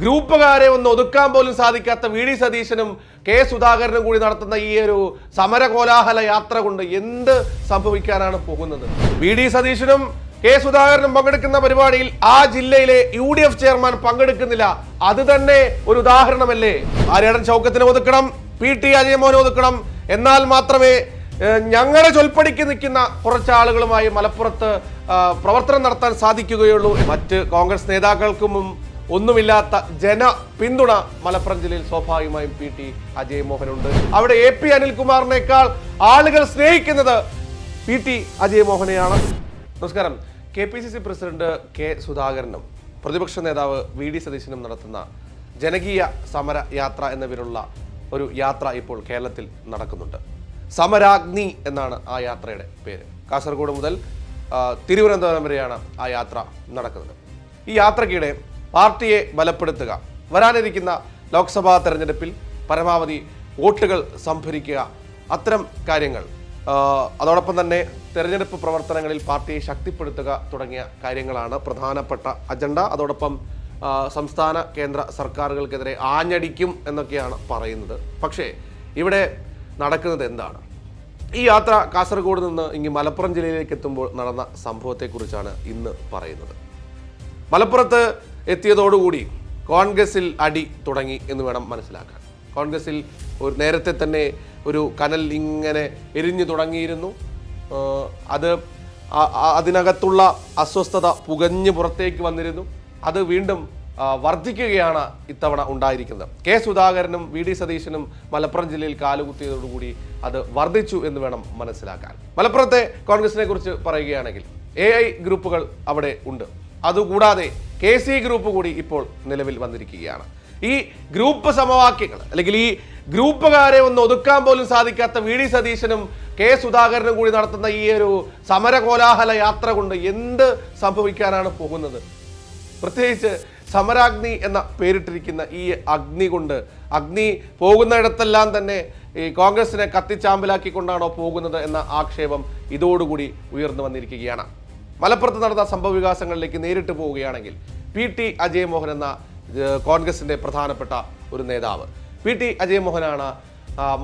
ഗ്രൂപ്പുകാരെ ഒന്ന് ഒതുക്കാൻ പോലും സാധിക്കാത്ത വി ഡി സതീശനും കെ സുധാകരനും കൂടി നടത്തുന്ന ഈ ഒരു സമര കോലാഹല യാത്ര കൊണ്ട് എന്ത് സംഭവിക്കാനാണ് പോകുന്നത്? വി ഡി സതീശനും കെ സുധാകരനും പങ്കെടുക്കുന്ന പരിപാടിയിൽ ആ ജില്ലയിലെ യു ഡി എഫ് ചെയർമാൻ പങ്കെടുക്കുന്നില്ല. അത് തന്നെ ഒരു ഉദാഹരണമല്ലേ? ആര്യാടൻ ചൗക്കത്തിന് ഒതുക്കണം പി ടി അജയമോനെ ഒതുക്കണം. എന്നാൽ മാത്രമേ ഞങ്ങളെ ഞങ്ങളുടെ ചൊൽപ്പടിക്ക് നിൽക്കുന്ന കുറച്ച് ആളുകളുമായി മലപ്പുറത്ത് പ്രവർത്തനം നടത്താൻ സാധിക്കുകയുള്ളൂ. മറ്റ് കോൺഗ്രസ് നേതാക്കൾക്കും ഒന്നുമില്ലാത്ത ജന പിന്തുണ മലപ്പുറം ജില്ലയിൽ സ്വാഭാവികമായും പി ടി അജയ് മോഹനുണ്ട്. അവിടെ എ പി അനിൽകുമാറിനേക്കാൾ ആളുകൾ സ്നേഹിക്കുന്നത് പി ടി അജയ് മോഹനെയാണ്. നമസ്കാരം. K P C C president K സുധാകരനും പ്രതിപക്ഷ നേതാവ് വി ഡി സതീശനും നടത്തുന്ന ജനകീയ സമര യാത്ര എന്ന പേരുള്ള ഒരു യാത്ര ഇപ്പോൾ കേരളത്തിൽ നടക്കുന്നുണ്ട്. സമരാഗ്നി എന്നാണ് ആ യാത്രയുടെ പേര്. കാസർഗോഡ് മുതൽ തിരുവനന്തപുരം വരെയാണ് ആ യാത്ര നടക്കുന്നത്. ഈ യാത്രയ്ക്കിടെ പാർട്ടിയെ ബലപ്പെടുത്തുക. വരാനിരിക്കുന്ന ലോക്സഭാ തെരഞ്ഞെടുപ്പിൽ പരമാവധി വോട്ടുകൾ സംഭരിക്കുക. അത്തരം കാര്യങ്ങൾ. അതോടൊപ്പം തന്നെ തെരഞ്ഞെടുപ്പ് പ്രവർത്തനങ്ങളിൽ പാർട്ടിയെ ശക്തിപ്പെടുത്തുക തുടങ്ങിയ കാര്യങ്ങളാണ് പ്രധാനപ്പെട്ട അജണ്ട. അതോടൊപ്പം സംസ്ഥാന കേന്ദ്ര സർക്കാരുകൾക്കെതിരെ ആഞ്ഞടിക്കും എന്നൊക്കെയാണ് പറയുന്നത്. പക്ഷേ ഇവിടെ നടക്കുന്നത് എന്താണ്? ഈ യാത്ര കാസർഗോഡ് നിന്ന് ഇങ്ങ് മലപ്പുറം ജില്ലയിലേക്ക് എത്തുമ്പോൾ നടന്ന സംഭവത്തെക്കുറിച്ചാണ് ഇന്ന് പറയുന്നത്. മലപ്പുറത്ത് എത്തിയതോടുകൂടി കോൺഗ്രസിൽ അടി തുടങ്ങി എന്ന് വേണം മനസ്സിലാക്കാൻ. കോൺഗ്രസിൽ ഒരു നേരത്തെ തന്നെ ഒരു കനൽ ഇങ്ങനെ എരിഞ്ഞു തുടങ്ങിയിരുന്നു. അത് അതിനകത്തുള്ള അസ്വസ്ഥത പുകഞ്ഞ് പുറത്തേക്ക് വന്നിരുന്നു. അത് വീണ്ടും വർദ്ധിക്കുകയാണ് ഇത്തവണ ഉണ്ടായിരിക്കുന്നത്. കെ സുധാകരനും വി ഡി സതീശനും മലപ്പുറം ജില്ലയിൽ കാലുകുത്തിയതോടുകൂടി അത് വർദ്ധിച്ചു എന്ന് വേണം മനസ്സിലാക്കാൻ. മലപ്പുറത്തെ കോൺഗ്രസിനെ കുറിച്ച് പറയുകയാണെങ്കിൽ എ ഐ ഗ്രൂപ്പുകൾ അവിടെ ഉണ്ട്. അതുകൂടാതെ കെ സി ഗ്രൂപ്പ് കൂടി ഇപ്പോൾ നിലവിൽ വന്നിരിക്കുകയാണ്. ഈ ഗ്രൂപ്പ് സമവാക്യങ്ങൾ അല്ലെങ്കിൽ ഈ ഗ്രൂപ്പുകാരെ ഒന്ന് ഒതുക്കാൻ പോലും സാധിക്കാത്ത വി ഡി സതീശനും കെ സുധാകരനും കൂടി നടത്തുന്ന ഈ ഒരു സമര കോലാഹല യാത്ര കൊണ്ട് എന്ത് സംഭവിക്കാനാണ് പോകുന്നത്? പ്രത്യേകിച്ച് സമരാഗ്നി എന്ന പേരിട്ടിരിക്കുന്ന ഈ അഗ്നി കൊണ്ട് അഗ്നി പോകുന്നിടത്തെല്ലാം തന്നെ ഈ കോൺഗ്രസിനെ കത്തിച്ചാമ്പലാക്കിക്കൊണ്ടാണോ പോകുന്നത് എന്ന ആക്ഷേപം ഇതോടുകൂടി ഉയർന്നു വന്നിരിക്കുകയാണ്. മലപ്പുറത്ത് നടന്ന സംഭവ വികാസങ്ങളിലേക്ക് നേരിട്ട് പോവുകയാണെങ്കിൽ പി ടി അജയ് മോഹൻ എന്ന കോൺഗ്രസിന്റെ പ്രധാനപ്പെട്ട ഒരു നേതാവ്. പി ടി അജയ് മോഹനാണ്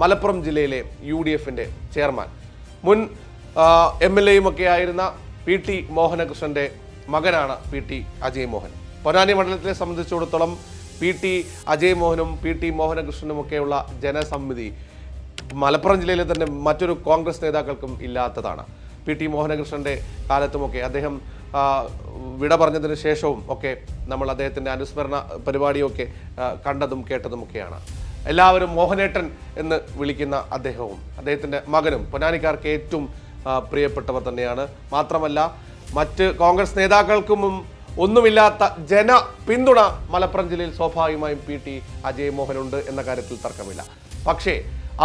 മലപ്പുറം ജില്ലയിലെ യു ഡി എഫിന്റെ ചെയർമാൻ. മുൻ എം എൽ എയും ഒക്കെ ആയിരുന്ന പി ടി മോഹനകൃഷ്ണന്റെ മകനാണ് പി ടി അജയ് മോഹൻ പൊന്നാനി മണ്ഡലത്തെ സംബന്ധിച്ചിടത്തോളം പി ടി അജയ് മോഹനും പി ടി മോഹനകൃഷ്ണനും ഒക്കെയുള്ള ജനസമിതി മലപ്പുറം ജില്ലയിലെ തന്നെ മറ്റൊരു കോൺഗ്രസ് നേതാക്കൾക്കും ഇല്ലാത്തതാണ്. പി ടി മോഹനകൃഷ്ണന്റെ കാലത്തുമൊക്കെ അദ്ദേഹം വിട പറഞ്ഞതിന് ശേഷവും ഒക്കെ നമ്മൾ അദ്ദേഹത്തിന്റെ അനുസ്മരണ പരിപാടിയൊക്കെ കണ്ടതും കേട്ടതുമൊക്കെയാണ്. എല്ലാവരും മോഹനേട്ടൻ എന്ന് വിളിക്കുന്ന അദ്ദേഹവും അദ്ദേഹത്തിന്റെ മകനും പൊന്നാനിക്കാർക്ക് ഏറ്റവും പ്രിയപ്പെട്ടവർ തന്നെയാണ്. മാത്രമല്ല മറ്റ് കോൺഗ്രസ് നേതാക്കൾക്കും ഒന്നുമില്ലാത്ത ജന പിന്തുണ മലപ്പുറം ജില്ലയിൽ സ്വാഭാവികമായും പി ടി അജയ് മോഹനുണ്ട് എന്ന കാര്യത്തിൽ തർക്കമില്ല. പക്ഷേ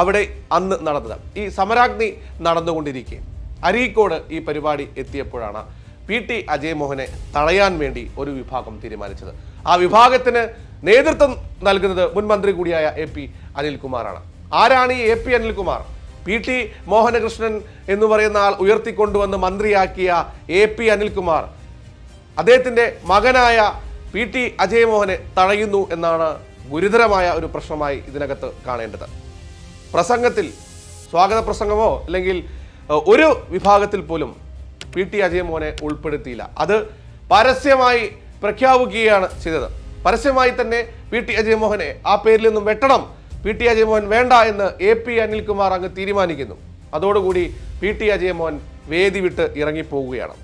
അവിടെ അന്ന് നടന്നത് ഈ സമരാഗ്നി നടന്നുകൊണ്ടിരിക്കെ അരീക്കോട് ഈ പരിപാടി എത്തിയപ്പോഴാണ് പി ടി അജയ് മോഹനെ തടയാൻ വേണ്ടി ഒരു വിഭാഗം തീരുമാനിച്ചത്. ആ വിഭാഗത്തിന് നേതൃത്വം നൽകുന്നത് മുൻ മന്ത്രി കൂടിയായ എ പി അനിൽകുമാറാണ്. ആരാണ് ഈ A P Anilkumar? P T Mohanakrishnan എന്ന് പറയുന്ന ആൾ ഉയർത്തിക്കൊണ്ടുവന്ന് മന്ത്രിയാക്കിയ എ പി അനിൽകുമാർ അദ്ദേഹത്തിന്റെ മകനായ പി ടി അജയ് മോഹനെ തടയുന്നു എന്നാണ് ഗുരുതരമായ ഒരു പ്രശ്നമായി ഇതിനകത്ത് കാണേണ്ടത്. പ്രസംഗത്തിൽ സ്വാഗത പ്രസംഗമോ അല്ലെങ്കിൽ ഒരു വിഭാഗത്തിൽ പോലും പി ടി അജയ മോനെ ഉൾപ്പെടുത്തിയില്ല. അത് പരസ്യമായി പ്രഖ്യാപിക്കുകയാണ് ചെയ്തത്. പരസ്യമായി തന്നെ പി ടി അജയമോഹനെ ആ പേരിൽ നിന്നും വെട്ടണം. പി ടി അജയമോഹൻ വേണ്ട എന്ന് എ പി അനിൽകുമാർ അങ്ങ് തീരുമാനിക്കുന്നു. അതോടുകൂടി പി ടി അജയമോഹൻ വേദി വിട്ട് ഇറങ്ങിപ്പോവുകയാണ്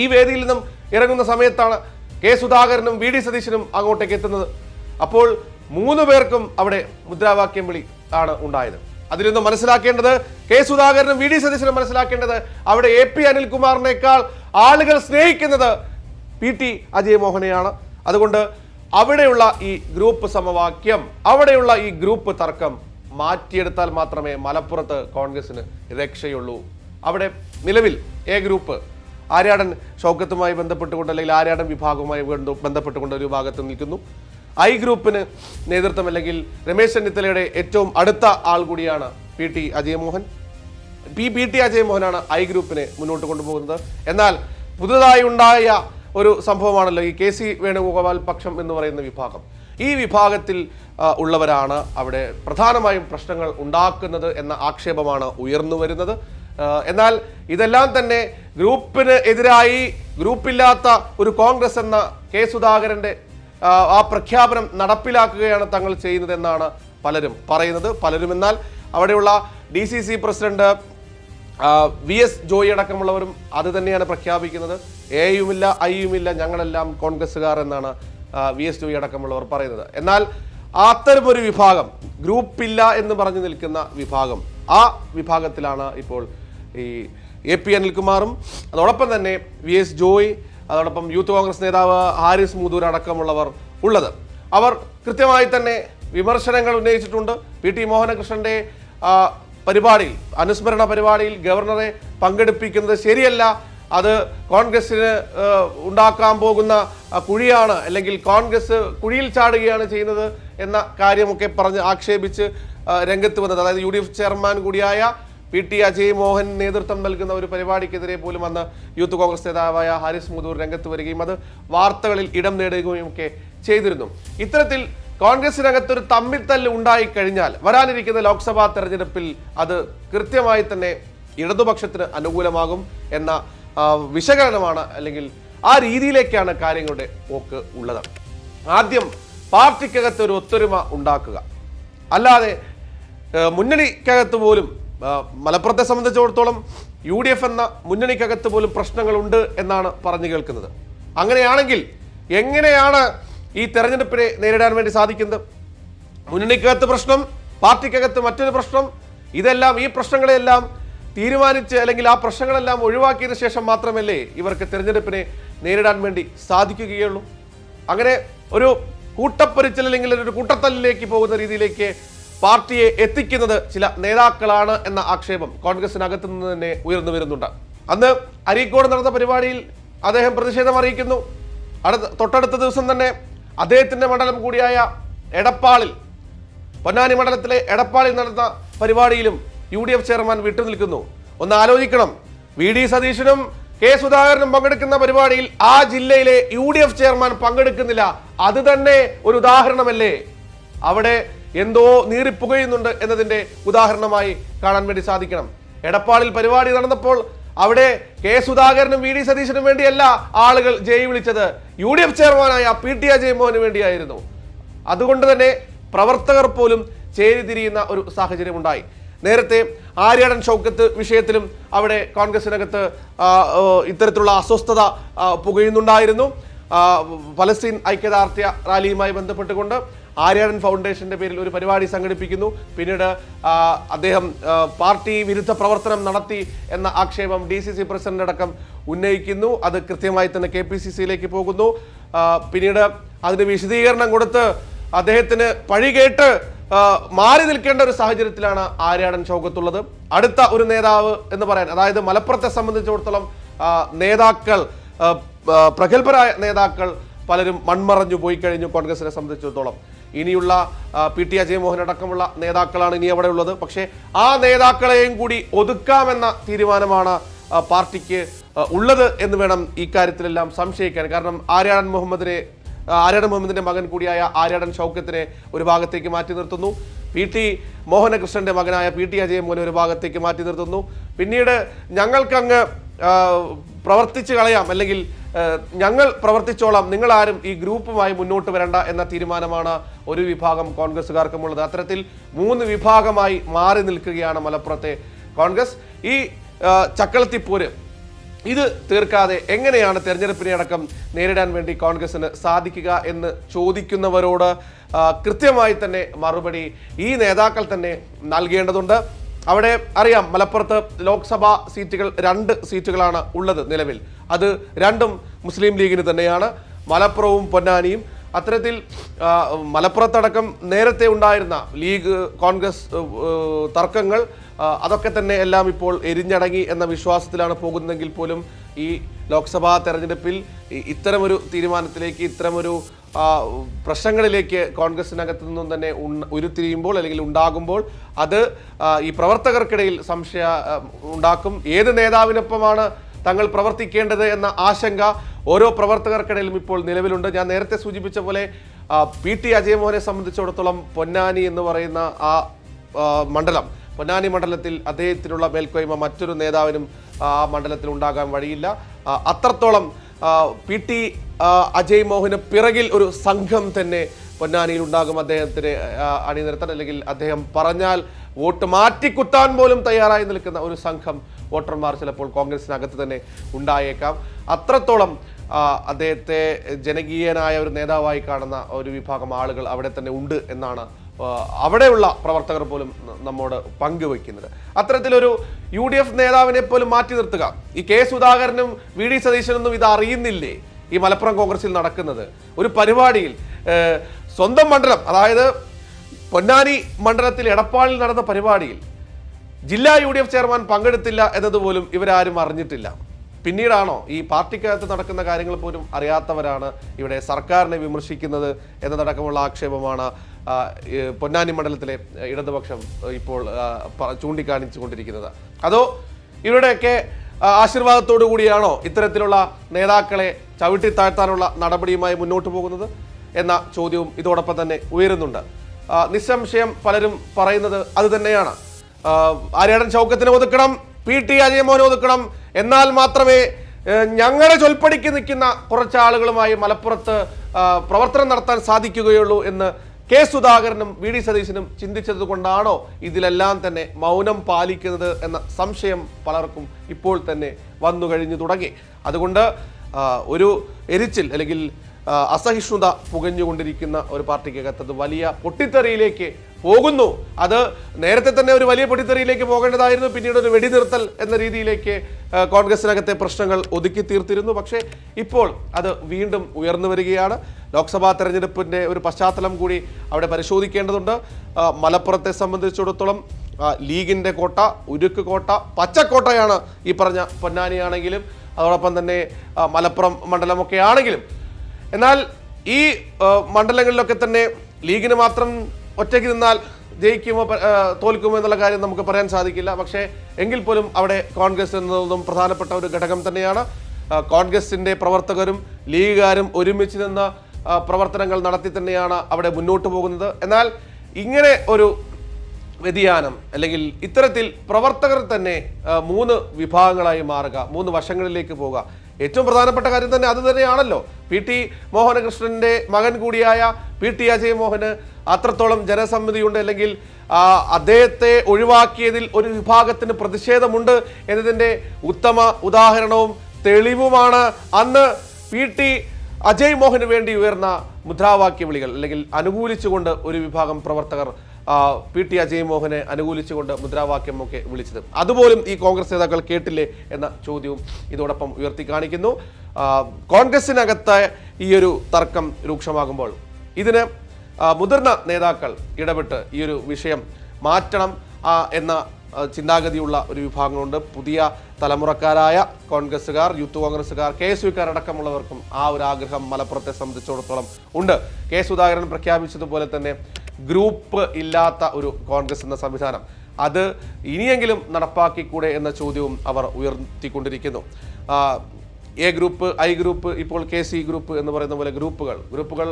ഈ വേദിയിൽ നിന്നും ഇറങ്ങുന്ന സമയത്താണ് കെ സുധാകരനും വി ഡി സതീശനും അങ്ങോട്ടേക്ക് എത്തുന്നത്. അപ്പോൾ മൂന്ന് പേർക്കും അവിടെ മുദ്രാവാക്യം വിളി ആണ് ഉണ്ടായത്. അതിൽ നിന്ന് മനസ്സിലാക്കേണ്ടത് കെ സുധാകരനും വി ഡി സതീശനും മനസ്സിലാക്കേണ്ടത് അവിടെ എ പി അനിൽകുമാറിനേക്കാൾ ആളുകൾ സ്നേഹിക്കുന്നത് പി ടി അജയ് മോഹനെയാണ് അതുകൊണ്ട് അവിടെയുള്ള ഈ ഗ്രൂപ്പ് സമവാക്യം അവിടെയുള്ള ഈ ഗ്രൂപ്പ് തർക്കം മാറ്റിയെടുത്താൽ മാത്രമേ മലപ്പുറത്ത് കോൺഗ്രസിന് രക്ഷയുള്ളൂ. അവിടെ നിലവിൽ എ ഗ്രൂപ്പ് ആര്യാടൻ ഷൗക്കത്തുമായി ബന്ധപ്പെട്ടുകൊണ്ട് അല്ലെങ്കിൽ ആര്യാടൻ വിഭാഗവുമായി ബന്ധ- ബന്ധപ്പെട്ടുകൊണ്ട് ഒരു ഭാഗത്ത് നിൽക്കുന്നു. ഐ ഗ്രൂപ്പിന് നേതൃത്വം അല്ലെങ്കിൽ രമേശ് ചെന്നിത്തലയുടെ ഏറ്റവും അടുത്ത ആൾ കൂടിയാണ് P T Ajayamohan. P P T അജയമോഹനാണ് I ഗ്രൂപ്പിനെ മുന്നോട്ട് കൊണ്ടുപോകുന്നത്. എന്നാൽ പുതുതായി ഉണ്ടായ ഒരു സംഭവമാണല്ലോ ഈ കെ സി വേണുഗോപാൽ പക്ഷം എന്ന് പറയുന്ന വിഭാഗം. ഈ വിഭാഗത്തിൽ ഉള്ളവരാണ് അവിടെ പ്രധാനമായും പ്രശ്നങ്ങൾ ഉണ്ടാക്കുന്നത് എന്ന ആക്ഷേപമാണ് ഉയർന്നു വരുന്നത്. എന്നാൽ ഇതെല്ലാം തന്നെ ഗ്രൂപ്പിന് എതിരായി ഗ്രൂപ്പില്ലാത്ത ഒരു കോൺഗ്രസ് എന്ന കെ സുധാകരന്റെ ആ, പ്രഖ്യാപനം നടപ്പിലാക്കുകയാണ് തങ്ങൾ ചെയ്യുന്നതെന്നാണ് പലരും പറയുന്നത്. പലരും എന്നാൽ അവിടെയുള്ള D C C president V S Joy അടക്കമുള്ളവരും അത് തന്നെയാണ് പ്രഖ്യാപിക്കുന്നത്. എയുമില്ല ഐയുമില്ല ഞങ്ങളെല്ലാം കോൺഗ്രസ്സുകാർ എന്നാണ് വി എസ് ജോയി അടക്കമുള്ളവർ പറയുന്നത്. എന്നാൽ അത്തരമൊരു വിഭാഗം ഗ്രൂപ്പില്ല എന്ന് പറഞ്ഞു നിൽക്കുന്ന വിഭാഗം ആ വിഭാഗത്തിലാണ് ഇപ്പോൾ ഈ എ പി അനിൽകുമാറും അതോടൊപ്പം തന്നെ വി എസ് ജോയ് അതോടൊപ്പം യൂത്ത് കോൺഗ്രസ് നേതാവ് ഹാരിസ് മുതൂർ അടക്കമുള്ളവർ ഉള്ളത്. അവർ കൃത്യമായി തന്നെ വിമർശനങ്ങൾ ഉന്നയിച്ചിട്ടുണ്ട്. പി ടി മോഹനകൃഷ്ണന്റെ പരിപാടിയിൽ അനുസ്മരണ പരിപാടിയിൽ ഗവർണറെ പങ്കെടുപ്പിക്കുന്നത് ശരിയല്ല. അത് കോൺഗ്രസ്സിന് ഉണ്ടാക്കാൻ പോകുന്ന കുഴിയാണ് അല്ലെങ്കിൽ കോൺഗ്രസ് കുഴിയിൽ ചാടുകയാണ് ചെയ്യുന്നത് എന്ന കാര്യമൊക്കെ പറഞ്ഞ് ആക്ഷേപിച്ച് രംഗത്ത് വന്നത്. അതായത് യു ഡി എഫ് ചെയർമാൻ കൂടിയായ പി ടി അജയ് മോഹൻ നേതൃത്വം നൽകുന്ന ഒരു പരിപാടിക്കെതിരെ പോലും അന്ന് യൂത്ത് കോൺഗ്രസ് നേതാവായ ഹാരിസ് മുതൂർ രംഗത്ത് വരികയും അത് വാർത്തകളിൽ ഇടം നേടുകയും ഒക്കെ ചെയ്തിരുന്നു. ഇത്തരത്തിൽ കോൺഗ്രസിനകത്തൊരു തമ്മിത്തല്ല് ഉണ്ടായി കഴിഞ്ഞാൽ വരാനിരിക്കുന്ന ലോക്സഭാ തെരഞ്ഞെടുപ്പിൽ അത് കൃത്യമായി തന്നെ ഇടതുപക്ഷത്തിന് അനുകൂലമാകും എന്ന വിശകലനമാണ് അല്ലെങ്കിൽ ആ രീതിയിലേക്കാണ് കാര്യങ്ങളുടെ പോക്ക് ഉള്ളത്. ആദ്യം പാർട്ടിക്കകത്ത് ഒരു ഒത്തൊരുമ ഉണ്ടാക്കുക. അല്ലാതെ മുന്നണിക്കകത്ത് പോലും മലപ്പുറത്തെ സംബന്ധിച്ചിടത്തോളം യു ഡി എഫ് എന്ന മുന്നണിക്കകത്ത് പോലും പ്രശ്നങ്ങളുണ്ട് എന്നാണ് പറഞ്ഞു കേൾക്കുന്നത്. അങ്ങനെയാണെങ്കിൽ എങ്ങനെയാണ് ഈ തെരഞ്ഞെടുപ്പിനെ നേരിടാൻ വേണ്ടി സാധിക്കുന്നത്? മുന്നണിക്കകത്ത് പ്രശ്നം പാർട്ടിക്കകത്ത് മറ്റൊരു പ്രശ്നം ഇതെല്ലാം ഈ പ്രശ്നങ്ങളെല്ലാം തീരുമാനിച്ച് അല്ലെങ്കിൽ ആ പ്രശ്നങ്ങളെല്ലാം ഒഴിവാക്കിയതിനു ശേഷം മാത്രമല്ലേ ഇവർക്ക് തെരഞ്ഞെടുപ്പിനെ നേരിടാൻ വേണ്ടി സാധിക്കുകയുള്ളൂ? അങ്ങനെ ഒരു കൂട്ടപ്പൊരിച്ചൽ അല്ലെങ്കിൽ ഒരു കൂട്ടത്തല്ലിലേക്ക് പോകുന്ന രീതിയിലേക്ക് പാർട്ടിയെ എത്തിക്കുന്നത് ചില നേതാക്കളാണ് എന്ന ആക്ഷേപം കോൺഗ്രസിനകത്ത് നിന്ന് തന്നെ ഉയർന്നു വരുന്നുണ്ട്. അന്ന് അരീക്കോട് നടന്ന പരിപാടിയിൽ അദ്ദേഹം പ്രതിഷേധം അറിയിക്കുന്നു. അടുത്ത തൊട്ടടുത്ത ദിവസം തന്നെ അദ്ദേഹത്തിന്റെ മണ്ഡലം കൂടിയായ എടപ്പാളിൽ പൊന്നാനി മണ്ഡലത്തിലെ എടപ്പാളിൽ നടന്ന പരിപാടിയിലും യു ഡി എഫ് ചെയർമാൻ വിട്ടുനിൽക്കുന്നു. ഒന്ന് ആലോചിക്കണം. വി ഡി സതീശനും കെ സുധാകരനും പങ്കെടുക്കുന്ന പരിപാടിയിൽ ആ ജില്ലയിലെ യു ഡി എഫ് ചെയർമാൻ പങ്കെടുക്കുന്നില്ല. അത് തന്നെ ഒരു ഉദാഹരണമല്ലേ? അവിടെ എന്തോ നീറിപ്പുകയുന്നുണ്ട് എന്നതിന്റെ ഉദാഹരണമായി കാണാൻ വേണ്ടി സാധിക്കണം. എടപ്പാളിൽ പരിപാടി നടന്നപ്പോൾ അവിടെ കെ സുധാകരനും വി ഡി സതീശനും വേണ്ടിയല്ല ആളുകൾ ജയി വിളിച്ചത്. യു ഡി എഫ് ചെയർമാനായ പി ടി അജയ് മോഹന് വേണ്ടിയായിരുന്നു. അതുകൊണ്ട് തന്നെ പ്രവർത്തകർ പോലും ചേരിതിരിയുന്ന ഒരു സാഹചര്യം ഉണ്ടായി. നേരത്തെ ആര്യാടൻ ഷൗക്കത്ത് വിഷയത്തിലും അവിടെ കോൺഗ്രസിനകത്ത് ഇത്തരത്തിലുള്ള അസ്വസ്ഥത പുകയുന്നുണ്ടായിരുന്നു. പലസ്തീൻ ഐക്യദാർഢ്യ റാലിയുമായി ബന്ധപ്പെട്ടുകൊണ്ട് ആര്യാടൻ ഫൗണ്ടേഷന്റെ പേരിൽ ഒരു പരിപാടി സംഘടിപ്പിക്കുന്നു. പിന്നീട് അദ്ദേഹം പാർട്ടി വിരുദ്ധ പ്രവർത്തനം നടത്തി എന്ന ആക്ഷേപം ഡി സി സി പ്രസിഡന്റ് അടക്കം ഉന്നയിക്കുന്നു. അത് കൃത്യമായി തന്നെ കെ പി സി സിയിലേക്ക് പോകുന്നു. പിന്നീട് അതിന് വിശദീകരണം കൊടുത്ത് അദ്ദേഹത്തിന് പഴി കേട്ട് മാറി നിൽക്കേണ്ട ഒരു സാഹചര്യത്തിലാണ് ആര്യാടൻ ചോകത്തുള്ളത് അടുത്ത ഒരു നേതാവ് എന്ന് പറയാൻ അതായത് മലപ്പുറത്തെ സംബന്ധിച്ചിടത്തോളം നേതാക്കൾ പ്രഗത്ഭരായ നേതാക്കൾ പലരും മൺമറഞ്ഞു പോയി കഴിഞ്ഞു കോൺഗ്രസിനെ സംബന്ധിച്ചിടത്തോളം. ഇനിയുള്ള പി ടി അജയ് മോഹൻ അടക്കമുള്ള നേതാക്കളാണ് ഇനി അവിടെ ഉള്ളത്. പക്ഷേ ആ നേതാക്കളെയും കൂടി ഒതുക്കാമെന്ന തീരുമാനമാണ് പാർട്ടിക്ക് ഉള്ളത് എന്ന് വേണം ഇക്കാര്യത്തിലെല്ലാം കാര്യത്തിലെല്ലാം സംശയിക്കാൻ. കാരണം ആര്യാടൻ മുഹമ്മദിനെ ആര്യാടൻ മുഹമ്മദിന്റെ മകൻ കൂടിയായ ആര്യാടൻ ഷൗക്കത്തിനെ ഒരു ഭാഗത്തേക്ക് മാറ്റി നിർത്തുന്നു. പി ടി മോഹനകൃഷ്ണന്റെ മകനായ പി ടി അജയ് മോനെ ഒരു ഭാഗത്തേക്ക് മാറ്റി നിർത്തുന്നു. പിന്നീട് ഞങ്ങൾക്കങ്ങ് പ്രവർത്തിച്ചു കളയാം. അല്ലെങ്കിൽ ഞങ്ങൾ പ്രവർത്തിച്ചോളാം. നിങ്ങളാരും ഈ ഗ്രൂപ്പുമായി മുന്നോട്ട് വരണ്ട എന്ന തീരുമാനമാണ് ഒരു വിഭാഗം കോൺഗ്രസ്സുകാർക്കുമുള്ളത്. അത്തരത്തിൽ മൂന്ന് വിഭാഗമായി മാറി നിൽക്കുകയാണ് മലപ്പുറത്തെ കോൺഗ്രസ്. ഈ ചക്കളത്തിപ്പൂര് ഇത് തീർക്കാതെ എങ്ങനെയാണ് തെരഞ്ഞെടുപ്പിനെ അടക്കം നേരിടാൻ വേണ്ടി കോൺഗ്രസിന് സാധിക്കുക എന്ന് ചോദിക്കുന്നവരോട് കൃത്യമായി തന്നെ മറുപടി ഈ നേതാക്കൾ തന്നെ നൽകേണ്ടതുണ്ട്. അവിടെ അറിയാം മലപ്പുറത്ത് ലോക്സഭാ സീറ്റുകൾ രണ്ട് സീറ്റുകളാണ് ഉള്ളത് നിലവിൽ. അത് രണ്ടും മുസ്ലിം ലീഗിന് തന്നെയാണ്. മലപ്പുറവും പൊന്നാനിയും. അത്തരത്തിൽ മലപ്പുറത്തടക്കം നേരത്തെ ഉണ്ടായിരുന്ന ലീഗ് കോൺഗ്രസ് തർക്കങ്ങൾ അതൊക്കെ തന്നെ എല്ലാം ഇപ്പോൾ എരിഞ്ഞടങ്ങി എന്ന വിശ്വാസത്തിലാണ് പോകുന്നതെങ്കിൽ പോലും ഈ ലോക്സഭാ തെരഞ്ഞെടുപ്പിൽ ഇത്തരമൊരു തീരുമാനത്തിലേക്ക് ഇത്തരമൊരു പ്രശ്നങ്ങളിലേക്ക് കോൺഗ്രസിനകത്തു നിന്നും തന്നെ ഉരുത്തിരിയുമ്പോൾ അല്ലെങ്കിൽ ഉണ്ടാകുമ്പോൾ അത് ഈ പ്രവർത്തകർക്കിടയിൽ സംശയ ഉണ്ടാക്കും. ഏത് നേതാവിനൊപ്പമാണ് തങ്ങൾ പ്രവർത്തിക്കേണ്ടത് എന്ന ആശങ്ക ഓരോ പ്രവർത്തകർക്കിടയിലും ഇപ്പോൾ നിലവിലുണ്ട്. ഞാൻ നേരത്തെ സൂചിപ്പിച്ച പോലെ പി ടി അജയമോഹനെ സംബന്ധിച്ചിടത്തോളം പൊന്നാനി എന്ന് പറയുന്ന ആ, മണ്ഡലം പൊന്നാനി മണ്ഡലത്തിൽ അദ്ദേഹത്തിനുള്ള മേൽക്കോയ്മ മറ്റൊരു നേതാവിനും ആ മണ്ഡലത്തിൽ ഉണ്ടാകാൻ വഴിയില്ല. അത്രത്തോളം പി ടി അജയ് മോഹന് പിറകിൽ ഒരു സംഘം തന്നെ പൊന്നാനിയിൽ ഉണ്ടാകും അദ്ദേഹത്തിന് അണിനിരത്താൻ. അല്ലെങ്കിൽ അദ്ദേഹം പറഞ്ഞാൽ വോട്ട് മാറ്റിക്കുത്താൻ പോലും തയ്യാറായി നിൽക്കുന്ന ഒരു സംഘം വോട്ടർമാർ ചിലപ്പോൾ കോൺഗ്രസിനകത്ത് തന്നെ ഉണ്ടായേക്കാം. അത്രത്തോളം അദ്ദേഹത്തെ ജനകീയനായ ഒരു നേതാവായി കാണുന്ന ഒരു വിഭാഗം ആളുകൾ അവിടെ തന്നെ ഉണ്ട് എന്നാണ് അവിടെയുള്ള പ്രവർത്തകർ പോലും നമ്മോട് പങ്കുവയ്ക്കുന്നത്. അത്തരത്തിലൊരു യു ഡി എഫ് നേതാവിനെ പോലും മാറ്റി നിർത്തുക. ഈ കെ സുധാകരനും വി ഡി സതീശനൊന്നും ഇത് അറിയുന്നില്ലേ? ഈ മലപ്പുറം കോൺഗ്രസിൽ നടക്കുന്നത്. ഒരു പരിപാടിയിൽ സ്വന്തം മണ്ഡലം അതായത് പൊന്നാനി മണ്ഡലത്തിൽ എടപ്പാളിൽ നടന്ന പരിപാടിയിൽ ജില്ലാ യു ഡി എഫ് ചെയർമാൻ പങ്കെടുത്തില്ല എന്നതുപോലും ഇവരാരും അറിഞ്ഞിട്ടില്ല. പിന്നീടാണോ ഈ പാർട്ടിക്കകത്ത് നടക്കുന്ന കാര്യങ്ങൾ പോലും അറിയാത്തവരാണ് ഇവിടെ സർക്കാരിനെ വിമർശിക്കുന്നത് എന്നതടക്കമുള്ള ആക്ഷേപമാണ് പൊന്നാനി മണ്ഡലത്തിലെ ഇടതുപക്ഷം ഇപ്പോൾ ചൂണ്ടിക്കാണിച്ചു കൊണ്ടിരിക്കുന്നത് അതോ ഇവരുടെയൊക്കെ ആശീർവാദത്തോടു കൂടിയാണോ ഇത്തരത്തിലുള്ള നേതാക്കളെ ചവിട്ടി താഴ്ത്താനുള്ള നടപടിയുമായി മുന്നോട്ട് പോകുന്നത് എന്ന ചോദ്യവും ഇതോടൊപ്പം തന്നെ ഉയരുന്നുണ്ട്. നിസ്സംശയം പലരും പറയുന്നത് അത് തന്നെയാണ് ആര്യാടൻ ചൗക്കത്തിനെ ഒതുക്കണം പി ടി അജയമോഹനെ ഒതുക്കണം എന്നാൽ മാത്രമേ ഞങ്ങളെ ചൊൽപ്പടിക്ക് നിൽക്കുന്ന കുറച്ച് ആളുകളുമായി മലപ്പുറത്ത് പ്രവർത്തനം നടത്താൻ സാധിക്കുകയുള്ളൂ എന്ന് കെ സുധാകരനും വി ഡി സതീശനും ചിന്തിച്ചത് കൊണ്ടാണോ ഇതിലെല്ലാം തന്നെ മൗനം പാലിക്കുന്നത് എന്ന സംശയം പലർക്കും ഇപ്പോൾ തന്നെ വന്നു കഴിഞ്ഞു തുടങ്ങി. അതുകൊണ്ട് ഒരു എരിച്ചിൽ അല്ലെങ്കിൽ അസഹിഷ്ണുത പുകഞ്ഞുകൊണ്ടിരിക്കുന്ന ഒരു പാർട്ടിക്കകത്ത് അത് വലിയ പൊട്ടിത്തെറിയിലേക്ക് പോകുന്നു. അത് നേരത്തെ തന്നെ ഒരു വലിയ പൊട്ടിത്തെറിയിലേക്ക് പോകേണ്ടതായിരുന്നു. പിന്നീട് ഒരു വെടിനിർത്തൽ എന്ന രീതിയിലേക്ക് കോൺഗ്രസിനകത്തെ പ്രശ്നങ്ങൾ ഒതുക്കി തീർത്തിരുന്നു. പക്ഷേ ഇപ്പോൾ അത് വീണ്ടും ഉയർന്നു വരികയാണ്. ലോക്സഭാ തെരഞ്ഞെടുപ്പിന്റെ ഒരു പശ്ചാത്തലം കൂടി അവിടെ പരിശോധിക്കേണ്ടതുണ്ട്. മലപ്പുറത്തെ സംബന്ധിച്ചിടത്തോളം ലീഗിന്റെ കോട്ട ഉരുക്ക് കോട്ട പച്ചക്കോട്ടയാണ് ഈ പറഞ്ഞ പൊന്നാനിയാണെങ്കിലും അതോടൊപ്പം തന്നെ മലപ്പുറം മണ്ഡലമൊക്കെ ആണെങ്കിലും എന്നാൽ ഈ മണ്ഡലങ്ങളിലൊക്കെ തന്നെ ലീഗിന് മാത്രം ഒറ്റയ്ക്ക് നിന്നാൽ ജയിക്കുമോ തോൽക്കുമോ എന്നുള്ള കാര്യം നമുക്ക് പറയാൻ സാധിക്കില്ല. പക്ഷേ എങ്കിൽ പോലും അവിടെ കോൺഗ്രസ് എന്നതും പ്രധാനപ്പെട്ട ഒരു ഘടകം തന്നെയാണ്. കോൺഗ്രസിന്റെ പ്രവർത്തകരും ലീഗുകാരും ഒരുമിച്ച് നിന്ന് പ്രവർത്തനങ്ങൾ നടത്തി തന്നെയാണ് അവിടെ മുന്നോട്ട് പോകുന്നത്. എന്നാൽ ഇങ്ങനെ ഒരു വ്യതിയാനം അല്ലെങ്കിൽ ഇത്തരത്തിൽ പ്രവർത്തകർ തന്നെ മൂന്ന് വിഭാഗങ്ങളായി മാറുക മൂന്ന് വശങ്ങളിലേക്ക് പോവുക. ഏറ്റവും പ്രധാനപ്പെട്ട കാര്യം തന്നെ അത് തന്നെയാണല്ലോ. പി ടി മോഹനകൃഷ്ണന്റെ മകൻ കൂടിയായ പി ടി അജയ് മോഹന് അത്രത്തോളം ജനസമ്മതിയുണ്ട് അല്ലെങ്കിൽ അദ്ദേഹത്തെ ഒഴിവാക്കിയതിൽ ഒരു വിഭാഗത്തിന് പ്രതിഷേധമുണ്ട് എന്നതിന്റെ ഉത്തമ ഉദാഹരണവും തെളിവുമാണ് അന്ന് പി ടി അജയ് മോഹന് വേണ്ടി ഉയർന്ന മുദ്രാവാക്യ വിളികൾ അല്ലെങ്കിൽ അനുകൂലിച്ചുകൊണ്ട് ഒരു വിഭാഗം പ്രവർത്തകർ പി ടി അജയ് മോഹനെ അനുകൂലിച്ചുകൊണ്ട് മുദ്രാവാക്യമൊക്കെ വിളിച്ചത്. അതുപോലും ഈ കോൺഗ്രസ് നേതാക്കൾ കേട്ടില്ലേ എന്ന ചോദ്യവും ഇതോടൊപ്പം ഉയർത്തി കാണിക്കുന്നു. കോൺഗ്രസിനകത്ത് ഈ ഒരു തർക്കം രൂക്ഷമാകുമ്പോൾ ഇതിന് മുതിർന്ന നേതാക്കൾ ഇടപെട്ട് ഈ ഒരു വിഷയം മാറ്റണം എന്ന ചിന്താഗതിയുള്ള ഒരു വിഭാഗങ്ങളുണ്ട്. പുതിയ തലമുറക്കാരായ കോൺഗ്രസ്സുകാർ യൂത്ത് കോൺഗ്രസ്സുകാർ കെ എസ് യുക്കാർ അടക്കമുള്ളവർക്കും ആ ഒരു ആഗ്രഹം മലപ്പുറത്തെ സംബന്ധിച്ചിടത്തോളം ഉണ്ട്. കെ സുധാകരൻ പ്രഖ്യാപിച്ചതുപോലെ തന്നെ ഗ്രൂപ്പ് ഇല്ലാത്ത ഒരു കോൺഗ്രസ് എന്ന സംവിധാനം. അത് ഇനിയെങ്കിലും നടപ്പാക്കിക്കൂടെ എന്ന ചോദ്യവും അവർ ഉയർത്തിക്കൊണ്ടിരിക്കുന്നു. എ ഗ്രൂപ്പ് ഐ ഗ്രൂപ്പ് ഇപ്പോൾ കെ സി ഗ്രൂപ്പ് എന്ന് പറയുന്ന പോലെ ഗ്രൂപ്പുകൾ. ഗ്രൂപ്പുകൾ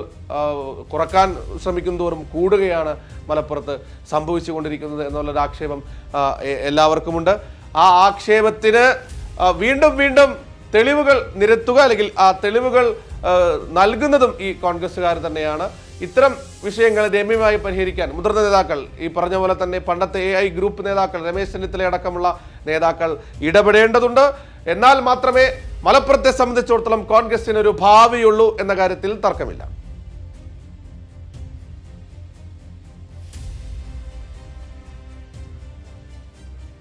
കുറയ്ക്കാൻ ശ്രമിക്കും തോറും കൂടുകയാണ് മലപ്പുറത്ത് സംഭവിച്ചു കൊണ്ടിരിക്കുന്നത് എന്നുള്ളൊരു ആക്ഷേപം എല്ലാവർക്കുമുണ്ട്. ആ ആക്ഷേപത്തിന് വീണ്ടും വീണ്ടും തെളിവുകൾ നിരത്തുക അല്ലെങ്കിൽ ആ തെളിവുകൾ നൽകുന്നതും ഈ കോൺഗ്രസ്സുകാർ തന്നെയാണ്. ഇത്തരം വിഷയങ്ങൾ രമ്യമായി പരിഹരിക്കാൻ മുതിർന്ന നേതാക്കൾ ഈ പറഞ്ഞ പോലെ തന്നെ പണ്ടത്തെ എ ഐ ഗ്രൂപ്പ് നേതാക്കൾ രമേശ് ചെന്നിത്തല അടക്കമുള്ള നേതാക്കൾ ഇടപെടേണ്ടതുണ്ട്. എന്നാൽ മാത്രമേ മലപ്പുറത്തെ സംബന്ധിച്ചിടത്തോളം കോൺഗ്രസിന് ഒരു ഭാവിയുള്ളൂ എന്ന കാര്യത്തിൽ തർക്കമില്ല.